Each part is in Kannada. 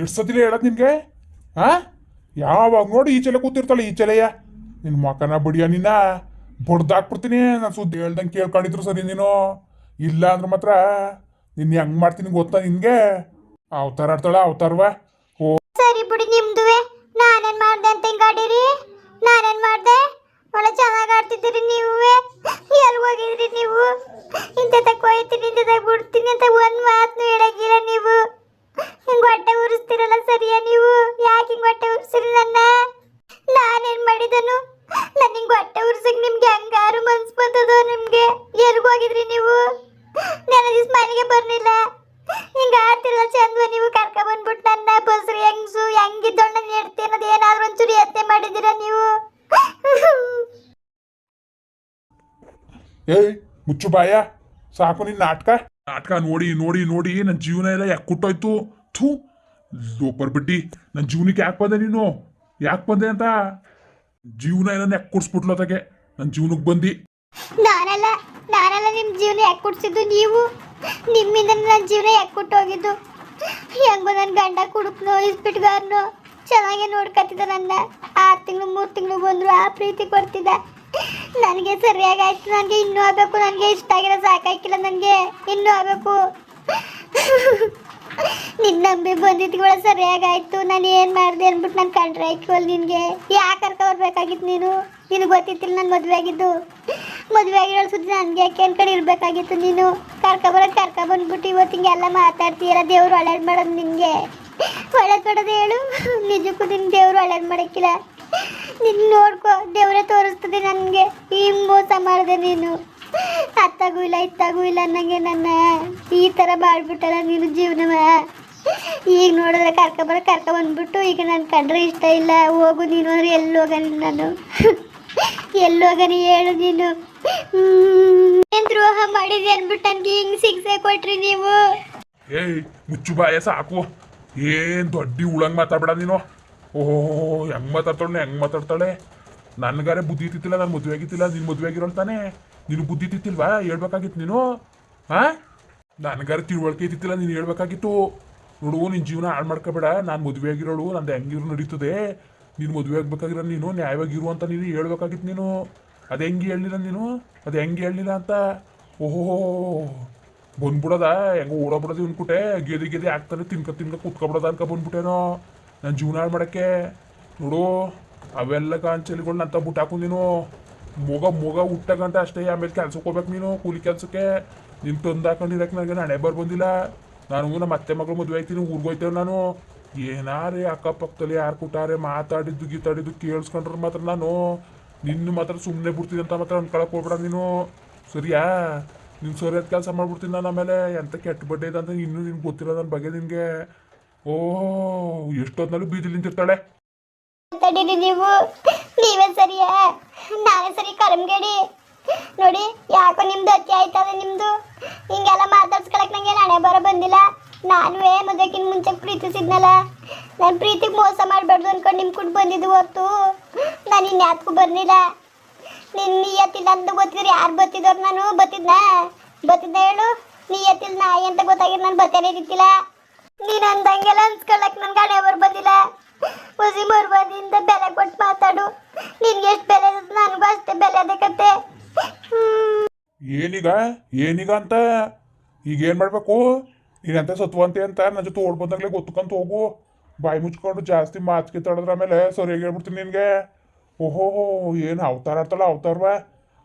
ಎಷ್ಟು ಸತಿಲೇ ಹೇಳೋದು ನಿನಗೆ? ಹಾ ಯಾವಾಗ ನೋಡಿ ಈಚೆಲೆ ಕೂತಿರ್ತಾಳೆ ಈಚೆಲೆಯ ನಿನ್ನ ಮಕನ ಬಿಡಿಯ ನಿನ್ನ. ಬಡ್ದಾಕ್ಬಿಡ್ತೀನಿ, ನಾನು ಸುದ್ದಿ ಹೇಳ್ದಂಗೆ ಕೇಳ್ಕೊಂಡಿದ್ರು ಸರಿ ನೀನು. ಇಲ್ಲ ಅಂದ್ರೆ ಮಾತ್ರ ನಿನ್ನ ಹೆಂಗೆ ಮಾಡ್ತೀನಿ ಗೊತ್ತಾ ನಿನಗೆ? ಅವತಾರ ಆಡ್ತಾಳ, ಅವತಾರವ. ಓ. ಸರಿ ಬಿಡಿ ನಿಮ್ದುವೆ ಏಯ್ ಮುಚ್ಚು ಬಾಯ. ಸಾಕು ನಿನ್ನ ನಾಟಕ. ನಾಟಕ ನೋಡಿ ನೋಡಿ ನೋಡಿ ನನ್ನ ಜೀವನ ಎಲ್ಲ ಯಾಕೆ ಕುಟ್ಟೋಯ್ತು? ಥೂ ಲೋಪರ್ ಬಿಟ್ಟಿ. ನನ್ನ ಜೀವನಕ್ಕೆ ಯಾಕೆ ಬಂದೆ ನೀನು? ಯಾಕೆ ಬಂದೆ ಅಂತ? ಜೀವನ ಎಲ್ಲ ಯಾಕೆ ಕುಡ್ಸ್ಬಿಟ್ಲು ಅದಕ್ಕೆ ನನ್ನ ಜೀವನಕ್ಕೆ ಬಂದಿ. ನಾನಲ್ಲ ನಾನಲ್ಲ ನಿಮ್ಮ ಜೀವನ ಯಾಕೆ ಕುಡ್ಸಿದ್ದು ನೀವು? ನಿಮ್ಮಿಂದ ನನ್ನ ಜೀವನ ಯಾಕೆ ಕೊಟ್ಟೋಗಿದ್ದು? ಹೆಂಗೋ ನನ್ನ ಗಂಡ ಕುಡುಕ್ನೋ ಇಸ್ಪಿಟ್ಗಾರ್ನು? ಚೆನ್ನಾಗಿ ನೋಡ್ಕೊತಿದ್ದ ನನ್ನ ಆರು ತಿಂಗಳು, ಮೂರು ತಿಂಗಳು ಬಂದರು ಆ ಪ್ರೀತಿ ಕೊಡ್ತಿದ್ದ. ನನಗೆ ಸರಿಯಾಗಿ ಆಯ್ತು. ನನಗೆ ಇನ್ನೂ ಆಗಬೇಕು. ನನಗೆ ಇಷ್ಟ ಆಗಿರೋ ಸಾಕಾಯ್ಕಿಲ್ಲ ನನಗೆ ಇನ್ನೂ ಆಗಬೇಕು. ನಿನ್ನ ನಂಬಿ ಬಂದಿದ್ದು ಕೂಡ ಸರಿಯಾಗಾಯ್ತು ನಾನು ಏನು ಮಾಡಿದೆ ಅಂದ್ಬಿಟ್ಟು ನಾನು ಕಂಡ್ರೆ ಆಯ್ಕೋಲ್ ನಿನಗೆ. ಯಾಕೆ ಕರ್ಕೊ ಬರ್ಬೇಕಾಗಿತ್ತು ನೀನು? ನಿನಗೆ ಗೊತ್ತಿತ್ತಿಲ್ಲ ನಾನು ಮದುವೆ ಆಗಿದ್ದು. ಮದುವೆ ಆಗಿರೋ ಸುದ್ದಿ ನನಗೆ ಯಾಕೆ ಅನ್ಕಡೆ ಇರಬೇಕಾಗಿತ್ತು ನೀನು? ಕರ್ಕ ಬಂದ್ಬಿಟ್ಟು ಇವತ್ತು ಹಿಂಗೆಲ್ಲ ಮಾತಾಡ್ತೀಯಲ್ಲ ದೇವ್ರು ಒಳ್ಳೇದು ಮಾಡೋದು ನಿನಗೆ. ಒಳ್ಳೇದು ಕೊಡೋದು ಹೇಳು ನಿಜಕ್ಕೂ ನಿನ್ನ ದೇವರು ಒಳ್ಳೇದು ಮಾಡಕ್ಕಿಲ್ಲ ನಿನ್ನ ನೋಡ್ಕೊ, ದೇವರೇ ತೋರಿಸ್ತದೆ ನನಗೆ. ಈ ಮೋಸ ಮಾಡಿದೆ ನೀನು. ಅತ್ತಾಗೂ ಇಲ್ಲ, ಇತ್ತಾಗೂ ಇಲ್ಲ ಅನ್ನಂಗೆ ನನ್ನ. ಈ ಥರ ಮಾಡಿಬಿಟ್ಟಲ್ಲ ನೀನು ಜೀವನವ. ಈಗ ನೋಡಿದ್ರೆ ಕರ್ಕ ಬರ ಕರ್ಕ ಬಂದ್ಬಿಟ್ಟು ಈಗ ನಾನು ಕಂಡ್ರೆ ಇಷ್ಟ ಇಲ್ಲ. ಹೋಗು ನೀನು ಅಂದ್ರೆ ಎಲ್ಲಿ ಹೋಗನಿ ನಾನು? ಎಲ್ಲಿ ಹೋಗನಿ ಹೇಳು ನೀನು. ಏನ್ ದ್ರೋಹ ಮಾಡಿದೆ ಅಂದ್ಬಿಟ್ಟು ನನಗೆ ಹಿಂಗೆ ಸಿಗ್ಸೆ ಕೊಟ್ರಿ ನೀವು? ಏಯ್, ಮುಚ್ಚು ಬಾಯ ಸಾಕು. ಏನ್ ದೊಡ್ಡ ಉಳಂಗೆ ಮಾತಾಡ್ಬೇಡ ನೀನು? ಓಹೋ, ಹೆಂಗ್ ಮಾತಾಡ್ತಾಳೆ ಹೆಂಗ್ ಮಾತಾಡ್ತಾಳೆ? ನನ್ಗಾರೆ ಬುದ್ಧಿ ತಿತ್ತಿಲ್ಲ ನಾನು ಮದುವೆ ಆಗಿತ್ತಿಲ್ಲ, ನೀನು ಮದುವೆ ಆಗಿರೋಲ್ ತಾನೆ. ನೀನು ಬುದ್ಧಿ ತಿತ್ತಿಲ್ವಾ ಹೇಳ್ಬೇಕಾಗಿತ್ತು ನೀನು? ಹಾ? ನನ್ಗಾರೆ ತಿಳುವಳಿಕೆ ಇದ್ದಿತ್ತಿಲ್ಲ ನೀನು ಹೇಳ್ಬೇಕಾಗಿತ್ತು. ನೋಡು ನಿನ್ನ ಜೀವನ ಹಾಳು ಮಾಡ್ಕೋಬೇಡ. ನಾನು ಮದುವೆ ಆಗಿರೋಳು, ನಂದು ಹೆಂಗಿರು ನಡೀತದೆ. ನೀನು ಮದುವೆ ಆಗ್ಬೇಕಾಗಿರೋ ನೀನು ನ್ಯಾಯವಾಗಿರು ಅಂತ ನೀನು ಹೇಳ್ಬೇಕಾಗಿತ್ತು ನೀನು. ಅದು ಹೆಂಗೆ ಹೇಳಿಲ್ಲ ನೀನು? ಅದು ಹೆಂಗೆ ಹೇಳಿಲ್ಲ ಅಂತ? ಓಹೋ ಬಂದ್ಬಿಡದ? ಹೆಂಗೋ ಓಡೋಗ್ಬಿಡೋದು ಇವ್ನ ಕುಟೆ ಗೆದಿ ಗೆದಿ ಆಗ್ತಾನೆ ತಿನ್ಕ ತಿನ್ಕ ಕುತ್ಕೊಬಿಡೋದ ಅನ್ಕ ಬಂದ್ಬಿಟ್ಟೇನೋ? ನನ್ನ ಜೀವನ ಮಾಡೋಕ್ಕೆ. ನೋಡು, ಅವೆಲ್ಲ ಕಾಂಚಲಿಗಳನ್ನ ನಂತ ಬುಟ್ಟು ಹಾಕು ನೀನು. ಮೊಗ ಮೊಗ ಹುಟ್ಟ ಗಂಟ ಅಷ್ಟೇ, ಆಮೇಲೆ ಕೆಲ್ಸಕ್ಕೆ ಹೋಗ್ಬೇಕು ನೀನು, ಕೂಲಿ ಕೆಲಸಕ್ಕೆ. ನಿನ್ನ ತಂದು ಹಾಕೊಂಡಿರಕ್ಕೆ ನನಗೆ ಹಣೆ ಬರ್ ಬಂದಿಲ್ಲ. ನಾನು ನಮ್ಮ ಅತ್ತೆ ಮಗಳು ಮದುವೆ ಆಯ್ತೀನಿ ಊರ್ಗೋಯ್ತೇವೆ ನಾನು. ಏನಾರೇ ಅಕ್ಕಪಕ್ಕದಲ್ಲಿ ಯಾರು ಕೊಟ್ಟಾರೆ ಮಾತಾಡಿದ್ದು ಗೀತಾಡಿದ್ದು ಕೇಳಿಸ್ಕೊಂಡ್ರೆ ಮಾತ್ರ ನಾನು. ನಿನ್ನ ಮಾತ್ರ ಸುಮ್ಮನೆ ಬಿಡ್ತೀನಿ ಅಂತ ಮಾತ್ರ ಅನ್ಕೊಳಕ್ ಹೋಗ್ಬೇಡ ನೀನು. ಸರಿಯಾ? ನೀನು ಸರಿಯಾದ ಕೆಲಸ ಮಾಡ್ಬಿಡ್ತೀನಿ ನಾನು ಆಮೇಲೆ, ಎಂತ ಕೆಟ್ಟ ಬಡ್ಡೆ ಇದೆ ಅಂತ ಇನ್ನೂ ನಿನ್ಗೆ ಗೊತ್ತಿಲ್ಲ ನನ್ನ ಬಗ್ಗೆ ನಿನಗೆ. ಓ ಎಷ್ಟೊತ್ತಿನಲ್ಲೂ ಬೀದಿಲಿ ನಿಂತಿರ್ತಾಳೆ. ನೀವು. ನೀವೇ ಸರಿಯಾ. ನಾನೇ ಸರಿ ಕರಮ್ಗೇಡಿ. ನೋಡಿ, ಯಾಕೋ ನಿಮ್ದು ಅತಿ ಆಯ್ತದೆ ನಿಮ್ದು. ಹಿಂಗೆಲ್ಲ ಮಾತಾಡ್ಸ್ಕೊಳಕ್ ನಂಗೆ ನಾನೇ ಬರ ಬಂದಿಲ್ಲ. ನಾನು ಏ ಮದುವೆಕಿನ ಮುಂಚೆ ಪ್ರೀತಿಸಿದ್ನಲ್ಲ. ನಾನು ಪ್ರೀತಿಗೆ ಮೋಸ ಮಾಡಬಾರ್ದು ಅನ್ಕೊಂಡು ನಿಮ್ ಕುಟ್ ಬಂದಿದ್ದು ಹೊತ್ತು. ನಾನು ಇನ್ಯಾತ್ಗೂ ಬರ್ಲಿಲ್ಲ. ನಿನ್ ನಿಯತ್ತಿಲ್ಲ ಅಂತ ಗೊತ್ತಿದ್ರೆ ಯಾರು ಬತ್ತಿದವ್ರು ನಾನು? ಬತ್ತಿದ್ನ? ಬತ್ತಿದ್ನ ಹೇಳು. ನಿಯತ್ತಿಲ್ಲ ನಾಯಿ ಅಂತ ಗೊತ್ತಾಗಿರ್ ನಾನು ಬತ್ತೇನೆ ಇದ್ದಿಲ್ಲ ನೀನ್ ಅಂದಂಗೆಲ್ಲ ಅನ್ಸ್ಕೊಳಕ್ ನನ್ ಹಣೆ ಬರ್ ಬಂದಿಲ್ಲ. ಹುಸಿ ಬರ್ಬಾದಿಂದ ಬೆಲೆ ಕೊಟ್ಟು ಮಾತಾಡು. ನಿನ್ಗೆ ಎಷ್ಟು ಬೆಲೆ ನನಗೂ ಅಷ್ಟೇ ಬೆಲೆ ಅದಕ್ಕತ್ತೆ ಹ್ಮ್. ಏನೀಗ? ಏನೀಗ ಅಂತ? ಈಗ ಏನು ಮಾಡಬೇಕು? ನೀನಂತ ಸತ್ವಂತೆ ಅಂತ ನನ್ನ ಜೊತೆ ಓಡ್ ಬಂದಾಗಲೇ ಗೊತ್ತುಕಂತ ಹೋಗು. ಬಾಯಿ ಮುಚ್ಕೊಂಡು ಜಾಸ್ತಿ ಮಾತು ಕಿತ್ತಾಡಿದ್ರೆ ಆಮೇಲೆ ಸರಿಯಾಗಿ ಹೇಳ್ಬಿಡ್ತೀನಿ ನಿನಗೆ. ಓಹೋ, ಏನು ಅವತಾರ ಆಡ್ತಾಳ ಅವತಾರವ?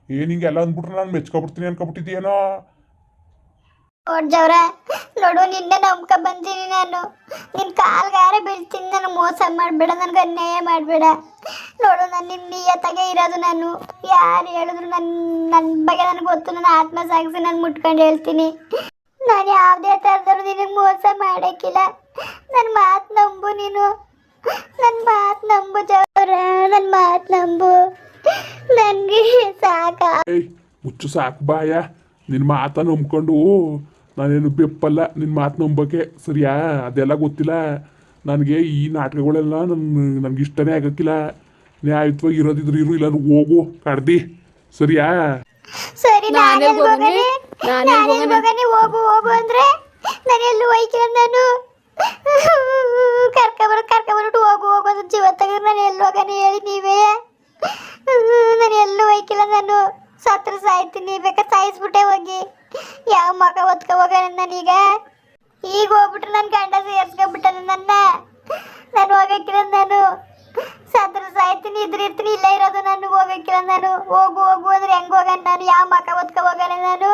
ಏನು ಹಿಂಗೆಲ್ಲ ಅಂದ್ಬಿಟ್ರೆ ನಾನು ಮೆಚ್ಕೊಬಿಡ್ತೀನಿ ಅನ್ಕೊಬಿಟ್ಟಿದ್ಯೇನೋ ನೋಡ್ಜವ್ರ ನೋಡು, ನಿನ್ನೆ ನಂಬ್ಕ ಬಂದೀನಿ ನಾನು. ನಿನ್ ಕಾಲ್ಗಾರೆ ಬೀಳ್ತೀನಿ ನಾನು ಮೋಸ ಮಾಡಬೇಡ, ನನ್ಗೆ ಅನ್ಯಾಯ ಮಾಡಬೇಡ. ನೋಡು, ನಾನು ನಿನ್ನ ನಿಯತ್ತಾಗೆ ಇರೋದು ನಾನು. ಯಾರು ಹೇಳಿದ್ರು ನನ್ನ ನನ್ನ ಬಗ್ಗೆ ನನಗೆ ಗೊತ್ತು, ನನ್ನ ಆತ್ಮ ಸಾಗಿಸಿ ನಾನು ಮುಟ್ಕೊಂಡು ಹೇಳ್ತೀನಿ. ನಾನು ಯಾವುದೇ ಥರದವ್ರು ನಿನಗೆ ಮೋಸ ಮಾಡೋಕ್ಕಿಲ್ಲ. ನನ್ನ ಮಾತು ನಂಬು ನೀನು. ನನ್ನ ಮಾತು ನಂಬು ಜವರ ನನ್ನ ಮಾತು ನಂಬು. ನನಗೆ ಸಾಕ. ಏಯ್ ಮುಚ್ಚು ಸಾಕು ಬಾಯ. ನಿನ್ನ ಮಾತ ನಂಬ್ಕೊಂಡು ನಾನೇನು ಬೆಪ್ಪಲ್ಲ ನಿನ್ನ ಮಾತು ನಂಬಕ್ಕೆ ಸರಿಯಾ? ಅದೆಲ್ಲ ಗೊತ್ತಿಲ್ಲ. ನನಗೆ ಈ ನಾಟಕಗಳೆಲ್ಲ ನನ್ನ ನನಗೆ ಇಷ್ಟನೇ ಆಗಕ್ಕಿಲ್ಲ. ನ್ಯಾಯತ್ವಾಗಿ ಇರೋದಿದ್ರು ಇರು ಇಲ್ಲ ಹೋಗು ಕಡ್ದಿ ಸರಿಯಾ? ಸರಿ ನಾನೇ ಹೋಗು ಹೋಗನೆ? ಹೋಗನೆ? ನಾನೇ ನಾನೆಲ್ಲಿ ಕರ್ಕೊಬರು ಕರ್ಕೊಬರು ಹೋಗು ಹೋಗೋದು ಜೀವ ತೆಗೆದು ನಾನು ಎಲ್ಲಿ ಹೋಗನೆ ಹೇಳಿ ನೀವೇ. ನಾನು ಎಲ್ಲೂ ಹೋಯ್ಕಿಲ್ಲ ನಾನು. ಸತ್ರ ಸಾಯ್ತೀನಿ ಬೇಕಾ ಸಾಯಿಸ್ಬಿಟ್ಟೆ ಹೋಗಿ. ಯಾವ ಮಗ ಒತ್ಕೊ ಹೋಗ ನಾನೀಗ ಈಗ? ಹೋಗ್ಬಿಟ್ರೆ ನನ್ನ ಗಂಡ ಸೇರ್ಸ್ಕೊಂಡ್ಬಿಟ್ಟಾನೆ ನನ್ನ. ನಾನು ಹೋಗಕ್ಕಿಲ್ಲ ನಾನು. ಸತ್ರ ಸಾಯ್ತೀನಿ ಇದ್ರಿರ್ತೀನಿ ಇಲ್ಲೇ ಇರೋದು ನಾನು ಹೋಗಕ್ಕಿಲ್ಲ ನಾನು. ಹೋಗು ಹೋಗು ಅಂದ್ರೆ ಹೆಂಗೆ ಹೋಗೋಣ ನಾನು? ಯಾವ ಮಕ ಒತ್ಕೊ ಹೋಗಲ್ಲ ನಾನು?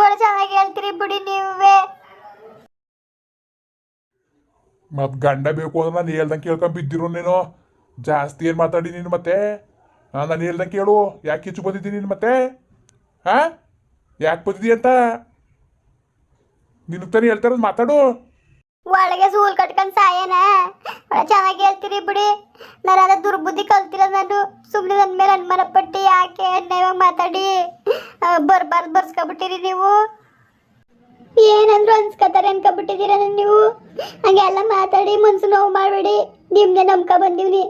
ಒಳ್ಳೆ ಚೆನ್ನಾಗಿ ಹೇಳ್ತೀರಿ ಬಿಡಿ ನೀವೇ. ಮತ್ ಗಂಡ ಬೇಕು ಅಂದ್ರೆ ನಾನು ಹೇಳ್ದಂಗೆ ಕೇಳ್ಕೊಂಡ್ ಬಿದ್ದಿರೋ ನೀನು. ಜಾಸ್ತಿ ಏನು ಮಾತಾಡಿ ನೀನು ಮತ್ತೆ? ನಾನು ಹೇಳ್ದಂಗೆ ಕೇಳು. ಯಾಕೆ ಕಿಚ್ಚು ಬಂದಿದ್ದೀನಿ ನೀನು ಮತ್ತೆ? ಹಾ? ಯಾಕೆ ಬಂದಿದ್ದೀ ಅಂತ? ನಿನಗೆ ತಾನೇ ಹೇಳ್ತಾರ ಮಾತಾಡು. ಒಳಗೆ ಸೂಲ್ ಕಟ್ಕೊಂಡ್ ಸಾಯನ? ಚೆನ್ನಾಗಿ ಹೇಳ್ತೀರಿ ಬಿಡಿ. ನಾನು ಅದ ದುರ್ಬುದ್ಧಿ ಕಲ್ತಿರ ನಾನು. ಸುಮ್ಮನೆ ನನ್ನ ಮೇಲೆ ಅನುಮಾನ ಪಟ್ಟು. ಯಾಕೆ ಇವಾಗ ಮಾತಾಡಿ? ಬರ್ಬಾರ್ದು, ಬರ್ಸ್ಕೊಬಿಟ್ಟಿರಿ ನೀವು. ಏನಂದ್ರು ಅನ್ಸ್ಕೊತಾರೆ, ಅನ್ಕೊಬಿಟ್ಟಿದ್ದೀರ ನೀವು? ಹಂಗೆಲ್ಲ ಮಾತಾಡಿ, ಮನ್ಸು ನೋವು ಮಾಡಬೇಡಿ. ನಿಮ್ದೆ ನಂಬ್ಕೊ ಬಂದೀವ್ನಿ.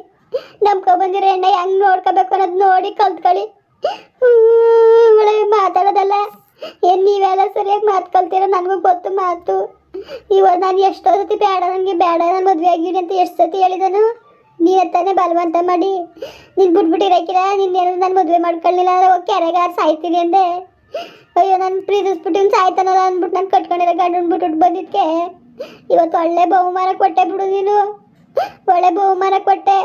ನಂಬ್ಕೊ ಬಂದಿರ ಎಣ್ಣೆ ಹೆಂಗ್ ನೋಡ್ಕೋಬೇಕು ಅನ್ನೋದು ನೋಡಿ ಕಲ್ತ್ಕೊಳ್ಳಿ. ಮಾತಾಡೋದಲ್ಲ. ಏನ್ ನೀವೆಲ್ಲ ಸರಿಯಾಗಿ ಮಾತು ಕಲ್ತೀರ ನನಗೂ ಗೊತ್ತು ಮಾತು. ಇವಾಗ ನಾನು ಎಷ್ಟೋ ಸತಿ ಬೇಡ ನನಗೆ ಬೇಡ ನಾನು ಮದುವೆ ಆಗಿರಿ ಅಂತ ಎಷ್ಟು ಸತಿ ಹೇಳಿದನು. ನೀನು ತಾನೇ ಬಲವಂತ ಮಾಡಿ. ನೀನು ಬಿಟ್ಬಿಟ್ಟಿರಕಿರ ನಿನ್ನೇನು ನಾನು ಮದುವೆ ಮಾಡ್ಕೊಳ್ಳಿಲ್ಲ ಕೆರೆಗಾರ ಸಾಯ್ತೀನಿ ಅಂದೆ. ಅಯ್ಯೋ, ನಾನು ಪ್ರೀತಿಸ್ಬಿಟ್ಟು ಸಾಯ್ತಾನಲ್ಲ ಅಂದ್ಬಿಟ್ಟು ನಾನು ಕಟ್ಕೊಂಡಿರೋ ಗಂಡು ಬಿಟ್ಬಿಟ್ಟು ಬಂದಿದ್ಕೆ. ಇವತ್ತು ಒಳ್ಳೆ ಬಹುಮಾನ ಕೊಟ್ಟೆ ಬಿಡು ನೀನು. ಒಳ್ಳೆ ಬಹುಮಾನ ಕೊಟ್ಟೆ.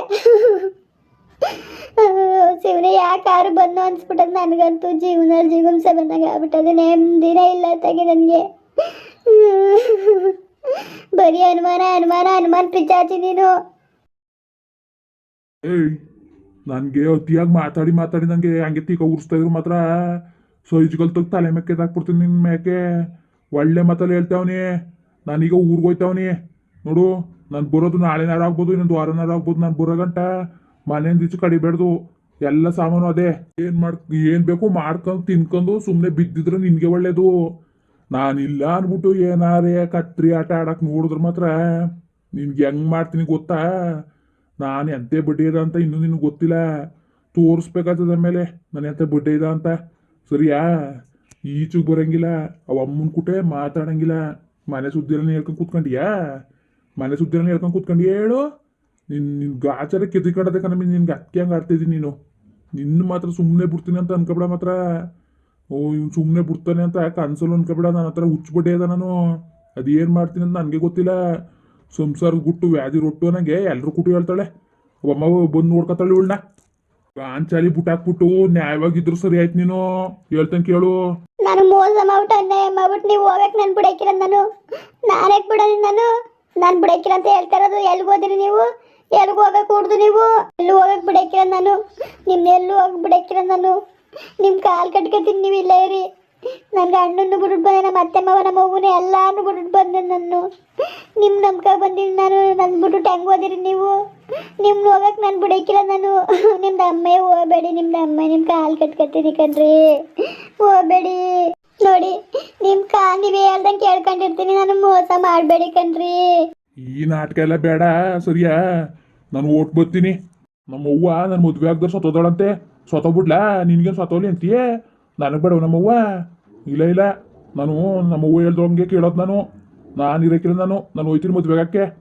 ಶಿವನೇ ಯಾರು ಬಂದು ಅನ್ಸ್ಬಿಟ್ಟದ ನನಗಂತೂ ಜೀವನ ಜೀವಂಸ ಬಂದಾಗ ಆಗ್ಬಿಟ್ಟದೆ. ನೆಮ್ಮದಿನೇ ಇಲ್ಲ ತಗೆ ನನಗೆ. ಬರೀ ಅನುಮಾನ ಅನುಮಾನ ಅನುಮಾನ ಪಿಚಾಚಿ ನೀನು. ಏಯ್, ನನಗೆ ಅತಿಯಾಗಿ ಮಾತಾಡಿ ಮಾತಾಡಿ ನನಗೆ ಹಂಗೆ ತೀಕ ಉರಿಸ್ತಾ ಇದ್ರು ಮಾತ್ರ. ಸೈಜ್ಗಲ್ ತಗ ತಲೆ ಮೇಕೆ ಹಾಕ್ಬಿಡ್ತೀನಿ ನಿನ್ನ ಮೇಕೆ ಒಳ್ಳೆ ಮತ್ತಲ್ಲಿ ಹೇಳ್ತಾವನಿ. ನಾನೀಗ ಊರಿಗೆ ಹೋಯ್ತಾವನಿ. ನೋಡು, ನಾನು ಬರೋದು ನಾಳೆ ನಾಳೆ ಆಗ್ಬೋದು, ಇನ್ನೊಂದು ವಾರ ನಾರು ಆಗ್ಬೋದು, ನಾನು ಬರೋ ಗಂಟ ಮನೆಯಿಂದ ಈಚೆ ಕಡಿಬೇಡ್ದು. ಎಲ್ಲ ಸಾಮಾನು ಅದೇ. ಏನು ಮಾಡ್, ಏನು ಬೇಕು ಮಾಡ್ಕೊಂಡು, ತಿನ್ಕೊಂಡು ಸುಮ್ಮನೆ ಬಿದ್ದಿದ್ರೆ ನಿನಗೆ ಒಳ್ಳೇದು. ನಾನಿಲ್ಲ ಅಂದ್ಬಿಟ್ಟು ಏನಾರೇ ಕತ್ರಿ ಆಟ ಆಡಕ್ಕೆ ನೋಡಿದ್ರೆ ಮಾತ್ರ ನಿನ್ಗೆ ಹೆಂಗೆ ಮಾಡ್ತೀನಿ ಗೊತ್ತಾ? ನಾನು ಎಂತೆ ಬಡ್ಡಿ ಇದ ಅಂತ ಇನ್ನೂ ನಿನಗೆ ಗೊತ್ತಿಲ್ಲ. ತೋರಿಸ್ಬೇಕಾಗ್ತದ ಮೇಲೆ ನಾನು ಎಂತೆ ಬಡ್ಡಿ ಇದ ಅಂತ. ಸರಿಯಾ? ಈಚೆಗೆ ಬರಂಗಿಲ್ಲ. ಅವ ಅಮ್ಮನ ಕುಟೆ ಮಾತಾಡಂಗಿಲ್ಲ. ಮನೆ ಸುದ್ದಿಯಲ್ಲಿ ಹೇಳ್ಕೊಂಡು ಕೂತ್ಕೊಂಡಿಯಾ? ಮನೆ ಸುದ್ದಿಯಲ್ಲಿ ಹೇಳ್ಕೊಂಡು ಕೂತ್ಕೊಂಡು ಹೇಳು? ನಿನ್ ನಿನ್ ಗಾಚಾರ ಕೆದಿಕೊಂಡದೆ ಕಣಮಿ ನಿನ್ಗೆ ಅಕ್ಕಿ ಹಂಗೆ ಆಡ್ತಿದ್ದೀನಿ ನೀನು. ನಿನ್ನ ಮಾತ್ರ ಸುಮ್ಮನೆ ಬಿಡ್ತೀನಿ ಅಂತ ಅನ್ಕೊಬೇಡ ಮಾತ್ರ. ಓ, ಇವ್ನು ಸುಮ್ಮನೆ ಬಿಡ್ತಾನೆ ಅಂತ ಅನ್ಸಲು ಅನ್ಕೊಬೇಡ. ನನ್ನ ಹತ್ರ ಹುಚ್ಚುಬಿಟ್ಟೆ ಅದ ನಾನು. ಅದೇನು ಮಾಡ್ತೀನಿ ಅಂತ ನನಗೆ ಗೊತ್ತಿಲ್ಲ. ಸಂಸಾರ ಗುಟ್ಟು ವ್ಯಾಧಿ ರೊಟ್ಟು ನನಗೆ ಎಲ್ಲರೂ ಕುಟು ಹೇಳ್ತಾಳೆ. ಒಮ್ಮ ಬಂದು ನೋಡ್ಕೊತಾಳೆ ಇವಳನ್ನ. ಗಾಂಚಾಲಿ ಬುಟ್ಟಾಕ್ಬಿಟ್ಟು ನ್ಯಾಯವಾಗಿದ್ರು ಸರಿ ಆಯ್ತು ನೀನು. ಹೇಳ್ತಂಗೆ ಕೇಳು. ನಾನು ಮೋಸ ಮಾಡ್ಬಿಟ್ಟು ಅನ್ಯಾಯ ಮಾಡ್ಬಿಟ್ಟು ನೀವು ಹೋಗ್ಬೇಕು ನಾನು ಬಿಡಕ್ಕಿಲ್ಲ ನಾನು. ನಾನೇ ಬಿಡೋಣ ನಾನು ನಾನು? ಬಿಡಕ್ಕಿಲ್ಲ ಅಂತ ಹೇಳ್ತಾ ಇರೋದು ಹೋದ್ರಿ ನೀವು? ಎಲ್ಗೆ ಹೋಗಕ್ಕೆ ಕೂಡ್ದು ನೀವು? ಎಲ್ಲೂ ಹೋಗಕ್ಕೆ ಬಿಡಕ್ಕಿಲ್ಲ ನಾನು? ನಿಮ್ನ ಎಲ್ಲೂ ಹೋಗಕ್ಕೆ ಬಿಡಕ್ಕಿಲ್ಲ ನಾನು? ನಿಮ್ಮ ಕಾಲು ಕಟ್ಕೊತೀನಿ, ನೀವು ಇಲ್ಲೇ ಇರಿ. ನನ್ನ ಅಣ್ಣನ್ನು ಬಿಟ್ಟು ಬಂದೆ, ನಮ್ಮ ಅತ್ತೆ ಮಾವ ನಮ್ಮ ಮಗುನ ಎಲ್ಲಾನು ಬಿಟ್ಟು ಬಂದೆ ನಾನು. ನಿಮ್ಮ ನಂಬ್ಕ ಬಂದಿನಿ ನಾನು ನನ್ನ ಬಿಟ್ಬಿಟ್ಟು ಹೆಂಗೆ ಓದಿರಿ ನೀವು? ನಿಮ್ನ ಹೋಗಕ್ಕೆ ನಾನು ಬಿಡೋಕ್ಕಿಲ್ಲ ನಾನು. ನಿಮ್ದು ಅಮ್ಮೇ ಹೋಗಬೇಡಿ, ನಿಮ್ದು ಅಮ್ಮ ನಿಮ್ಮ ಕಾಲು ಕಟ್ಕೊತೀನಿ ಕಣ್ರಿ. ಹೋಗಬೇಡಿ. ನೋಡಿ ನಿಮ್ಮ ಕಾ, ನೀವೇ ಹೇಳ್ದಂಗೆ ಕೇಳ್ಕೊಂಡಿರ್ತೀನಿ, ನಾನು ಮೋಸ ಮಾಡಬೇಡಿ ಕಣ್ರಿ. ಈ ನಾಟಕ ಎಲ್ಲ ಬೇಡ, ಸರಿಯಾ. ನಾನು ಓಟ್ ಬರ್ತೀನಿ. ನಮ್ಮ ಅವ್ವ ನನ್ನ ಮದುವೆ ಆಗ್ದ್ರೆ ಸತ್ತೋದಳಂತೆ. ಸತ್ತೋಗ್ಬಿಡ್ಲಾ ನಿನ್ಗೇನು ಸತ್ತೋಲಿ ಅಂತೀಯೇ? ನನಗೆ ಬೇಡ ನಮ್ಮವ್ವ. ಇಲ್ಲ ಇಲ್ಲ. ನಾನು ನಮ್ಮವ್ವ ಹೇಳ್ದಂಗೆ ಕೇಳೋದು ನಾನು. ನಾನು ಇರೋಕ್ಕಿಲ್ಲ ನಾನು. ನಾನು ಹೋಯ್ತೀನಿ ಮದುವೆಗಕ್ಕೆ.